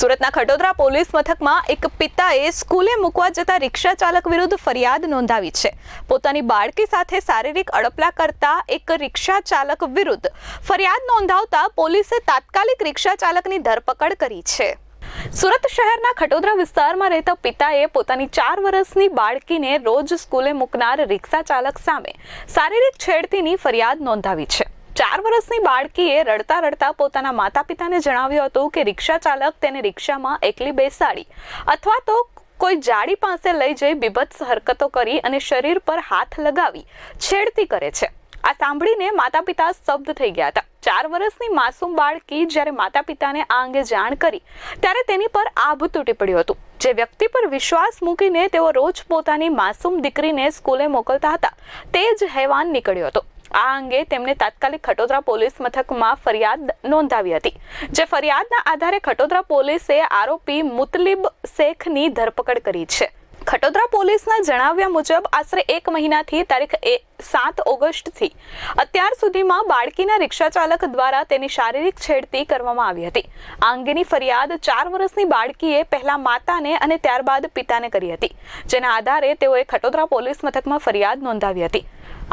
સુરતના ખટોદરા પોલીસ મથકમાં એક પિતાએ સ્કૂલે મૂકવા જતા રિક્ષા ચાલક વિરુદ્ધ ફરિયાદ નોંધાવી છે. પોતાની બાળકી સાથે શારીરિક અડપલા કરતા એક રિક્ષા ચાલક વિરુદ્ધ ફરિયાદ નોંધાવતા પોલીસે તાત્કાલિક રિક્ષા ચાલકની ધરપકડ કરી છે. સુરત શહેરના ખટોદરા વિસ્તારમાં રહેતા પિતાએ પોતાની ચાર વર્ષની બાળકીને રોજ સ્કૂલે મૂકનાર રિક્ષા ચાલક સામે શારીરિક છેડતીની ફરિયાદ નોંધાવી છે. ચાર વર્ષની બાળકીએ રડતા રડતા પોતાના માતા પિતાને જણાવ્યું હતું કે રિક્ષા ચાલક તેને રિક્ષામાં એકલી બેસાડી અથવા તો કોઈ જાડી પાસે લઈ જઈ બીભત્સ હરકતો કરી અને શરીર પર હાથ લગાવી છેડતી કરે છે. આ સાંભળીને માતા પિતા સ્તબ્ધ થઈ ગયા હતા. ચાર વર્ષની માસૂમ બાળકી જ્યારે માતા પિતાને આ અંગે જાણ કરી ત્યારે તેની પર આભ તૂટી પડ્યું હતું. જે વ્યક્તિ પર વિશ્વાસ મૂકીને તેઓ રોજ પોતાની માસૂમ દીકરીને સ્કૂલે મોકલતા હતા તે જ હેવાન નીકળ્યો હતો. આ અંગે તેમણે તાત્કાલિક ખટોદરા પોલીસ મથકમાં ફરિયાદ નોંધાવી હતી, જે ફરિયાદના આધારે ખટોદરા પોલીસે આરોપી મુતલિબ શેખની ધરપકડ કરી છે. ખટોદરા પોલીસના જણાવ્યા મુજબ આશરે એક મહિનાથી તારીખ એ સાત ઓગસ્ટથી અત્યાર સુધીમાં બાળકીના રિક્ષા ચાલક દ્વારા તેની શારીરિક છેડતી કરવામાં આવી હતી. આ અંગેની ફરિયાદ ચાર વર્ષની બાળકીએ પહેલા માતાને અને ત્યારબાદ પિતાને કરી હતી. જેના આધારે તેઓએ ખટોદરા પોલીસ મથકમાં ફરિયાદ નોંધાવી હતી.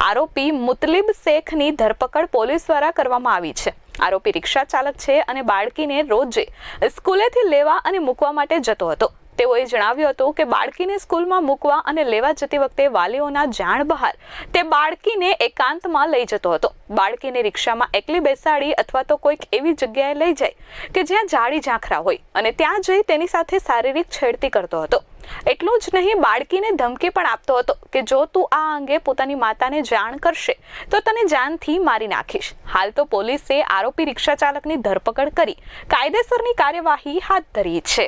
આરોપી મુતલિબ શેખની ધરપકડ પોલીસ દ્વારા કરવામાં આવી છે. આરોપી રિક્ષા ચાલક છે અને બાળકીને રોજે સ્કૂલેથી લેવા અને મૂકવા માટે જતો હતો. તેઓએ જણાવ્યું હતું કે બાળકીને સ્કૂલમાં મૂકવા અને લેવા જતી વખતે વાલીઓના જાણ બહાર તે બાળકીને એકાંતમાં લઈ જતો હતો. બાળકીને રિક્ષામાં એકલી બેસાડી અથવા તો કોઈક એવી જગ્યાએ લઈ જાય કે જ્યાં જાળી ઝાંખરા હોય અને ત્યાં જઈ તેની સાથે શારીરિક છેડતી કરતો હતો. એટલું જ નહીં, બાળકીને ધમકી પણ આપતો હતો કે જો તું આ અંગે પોતાની માતાને જાણ કરશે, તો તને જાનથી મારી નાખીશ. હાલ તો પોલીસે આરોપી રિક્ષા ચાલકની ધરપકડ કરી કાયદેસરની કાર્યવાહી હાથ ધરી છે.